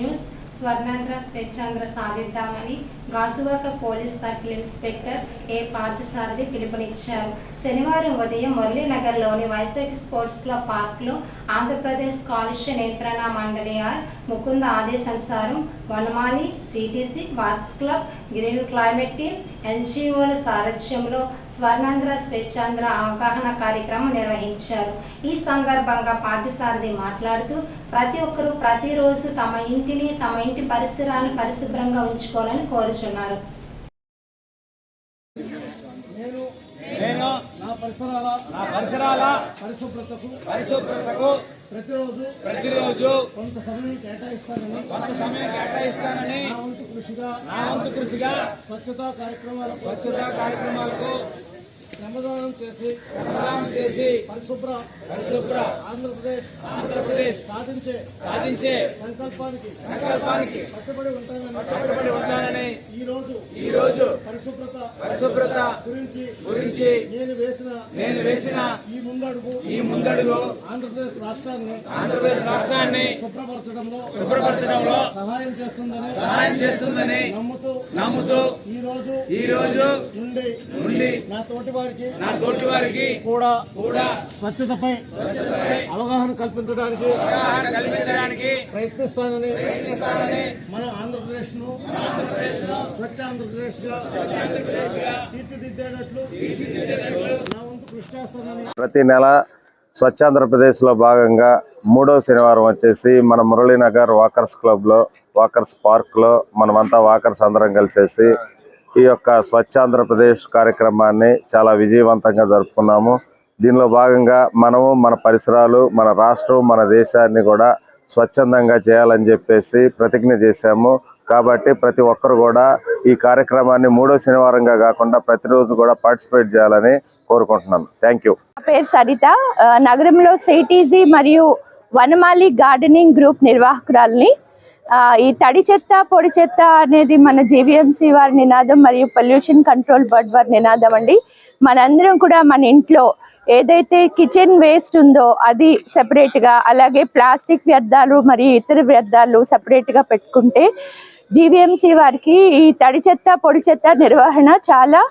news. Swarnandhra Swechchandhra సాధిద్దామని Gajuwaka police circle inspector A. Parthasarathi పిలుపునిచ్చారు. శనివారం ఉదయం మురళీనగర్లోని వైశాఖ్ స్పోర్ట్స్ క్లబ్ పార్క్లో ఆంధ్రప్రదేశ్ కాలుష్య నియంత్రణ మండలి ఆర్ ముకుంద ఆదేశానుసారం Vanamali CTC wars club green climate team ఎన్జిఓల సారథ్యంలో స్వర్ణాంధ్ర స్వేచ్ఛాంధ్ర అవగాహన కార్యక్రమం నిర్వహించారు. ఈ సందర్భంగా పార్థసారథి మాట్లాడుతూ ప్రతి ఒక్కరూ ప్రతిరోజు తమ ఇంటిని తమ ఇంటి పరిసరాలను పరిశుభ్రంగా ఉంచుకోవాలని కోరుచున్నారు. నేను నేను నా పరిసరాల నా పరిసరాల పరిశుభ్రతకు పరిశుభ్రతకు ప్రతిరోజు ప్రతిరోజు కొంత సమయం కేటాయిస్తానని కొంత సమయం కేటాయిస్తానని నా వంతు కృషిగా నా వంతు కృషిగా స్వచ్ఛతా కార్యక్రమాలకు స్వచ్ఛతా కార్యక్రమాలకు శ్రమదానం చేసి ప్రదానం చేసి పరిశుభ్ర పరిశుభ్ర ఆంధ్రప్రదేశ్ ఆంధ్రప్రదేశ్ సాధించే సాధించే సంకల్పానికి సంకల్పానికి కట్టుబడి ఉంటానని కట్టుబడి ఉంటానని ఈ రోజు ఈ రోజు పరిశుభ్రత పరిశుభ్రత గురించి గురించి నేను వేసిన నేను వేసిన ఈ ముందడుగు ఈ ముందడుగు ఆంధ్రప్రదేశ్ రాష్ట్రాన్ని ఆంధ్రప్రదేశ్ రాష్ట్రాన్ని శుభ్రపరచడంలో శుభ్రపరచడంలో సహాయం చేస్తుందని సహాయం చేస్తుందని నమ్ముతూ నమ్ముతూ ఈ రోజు ఈ రోజు నుండి నుండి నా తోటి వారికి నా తోటి వారికి కూడా కూడా స్వచ్ఛతపై అవగాహన కల్పించడానికి అవగాహన కల్పించడానికి ప్రయత్నిస్తానని మన ఆంధ్రప్రదేశ్ను స్వచ్ఛ ఆంధ్రప్రదేశ్గా తీర్చిదిద్దేటట్లు చేస్తానని ప్రతి నెల స్వచ్ఛ ఆంధ్రప్రదేశ్లో భాగంగా మూడో శనివారం వచ్చేసి మన మురళీనగర్ వాకర్స్ క్లబ్లో వాకర్స్ పార్క్లో మనమంతా వాకర్స్ అందరం కలిసేసి ఈ యొక్క స్వచ్ఛాంధ్రప్రదేశ్ కార్యక్రమాన్ని చాలా విజయవంతంగా జరుపుకున్నాము. దీనిలో భాగంగా మనము మన పరిసరాలు మన రాష్ట్రం మన దేశాన్ని కూడా స్వచ్ఛందంగా చేయాలని చెప్పేసి ప్రతిజ్ఞ చేశాము. కాబట్టి ప్రతి ఒక్కరు కూడా ఈ కార్యక్రమాన్ని మూడో శనివారంగా కాకుండా ప్రతిరోజు కూడా పార్టిసిపేట్ చేయాలని కోరుకుంటున్నాను. థ్యాంక్ యూ నా పేరు సరిత. నగరంలో సిటీజీ మరియు వనమాలి గార్డెనింగ్ గ్రూప్ నిర్వాహకురాలని ఈ తడి చెత్త పొడి చెత్త అనేది మన జీవీఎంసీ వారి నినాదం మరియు పొల్యూషన్ కంట్రోల్ బోర్డ్ వారి నినాదం అండి. మనందరం కూడా మన ఇంట్లో ఏదైతే కిచెన్ వేస్ట్ ఉందో అది సెపరేట్గా అలాగే ప్లాస్టిక్ వ్యర్థాలు మరియు ఇతర వ్యర్థాలు సపరేట్గా పెట్టుకుంటే జీవీఎంసీ వారికి ఈ తడి చెత్త పొడి చెత్త నిర్వహణ చాలా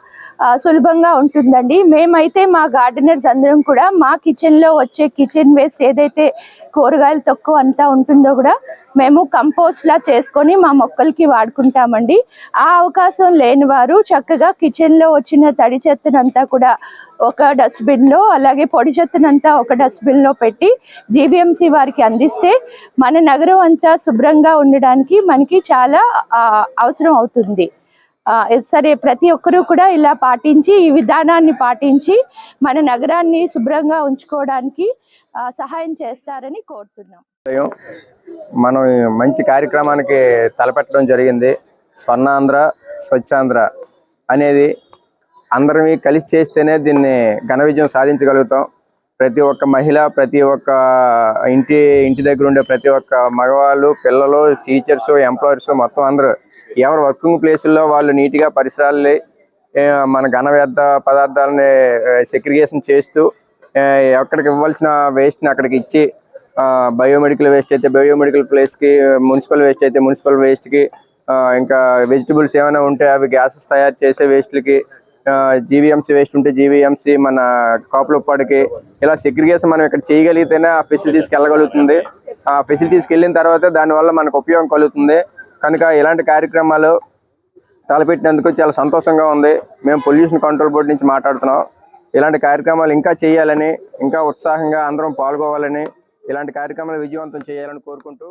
సులభంగా ఉంటుందండి. మేమైతే మా గార్డెనర్స్ అందరం కూడా మా కిచెన్లో వచ్చే కిచెన్ వేస్ట్ ఏదైతే కూరగాయలు తక్కువ అంతా ఉంటుందో కూడా మేము కంపోస్ట్ లా చేసుకొని మా మొక్కలకి వాడుకుంటామండి. ఆ అవకాశం లేని వారు చక్కగా కిచెన్లో వచ్చిన తడి చెత్తనంతా కూడా ఒక డస్ట్బిన్లో అలాగే పొడి చెత్తనంతా ఒక డస్ట్బిన్లో పెట్టి జీవీఎంసీ వారికి అందిస్తే మన నగరం అంతా శుభ్రంగా ఉండడానికి మనకి చాలా అవసరం అవుతుంది. సరే ప్రతి ఒక్కరూ కూడా ఇలా పాటించి ఈ విధానాన్ని పాటించి మన నగరాన్ని శుభ్రంగా ఉంచుకోవడానికి సహాయం చేస్తారని కోరుతున్నాం. మనం మంచి కార్యక్రమానికి తలపెట్టడం జరిగింది. స్వర్ణాంధ్ర స్వచ్ఛాంధ్ర అనేది అందరం కలిసి చేస్తేనే దీన్ని ఘన విజయం సాధించగలుగుతాం. ప్రతి ఒక్క మహిళ ప్రతి ఒక్క ఇంటి ఇంటి దగ్గర ఉండే ప్రతి ఒక్క మగవాళ్ళు పిల్లలు టీచర్స్ ఎంప్లాయర్స్ మొత్తం అందరూ ఎవరు వర్కింగ్ ప్లేసుల్లో వాళ్ళు నీట్గా పరిసరాలని మన ఘన వ్యర్థ పదార్థాలని సెగ్రిగేషన్ చేస్తూ ఎక్కడికి ఇవ్వాల్సిన వేస్ట్ని అక్కడికి ఇచ్చి బయోమెడికల్ వేస్ట్ అయితే బయోమెడికల్ ప్లేస్కి మున్సిపల్ వేస్ట్ అయితే మున్సిపల్ వేస్ట్కి ఇంకా వెజిటబుల్స్ ఏమైనా ఉంటే అవి గ్యాసెస్ తయారు చేసే వేస్ట్లకి జీవీఎంసీ వేస్ట్ ఉంటే జీవీఎంసీ మన కాపులపాడికి ఇలా సెగ్రిగేషన్ మనం ఇక్కడ చేయగలిగితేనే ఆ ఫెసిలిటీస్కి వెళ్ళగలుగుతుంది. ఆ ఫెసిలిటీస్కి వెళ్ళిన తర్వాత దానివల్ల మనకు ఉపయోగం కలుగుతుంది. కనుక ఇలాంటి కార్యక్రమాలు తలపెట్టినందుకు చాలా సంతోషంగా ఉంది. మేము పొల్యూషన్ కంట్రోల్ బోర్డు నుంచి మాట్లాడుతున్నాం. ఇలాంటి కార్యక్రమాలు ఇంకా చేయాలని ఇంకా ఉత్సాహంగా అందరం పాల్గొవాలని ఇలాంటి కార్యక్రమాలు విజయవంతం చేయాలని కోరుకుంటూ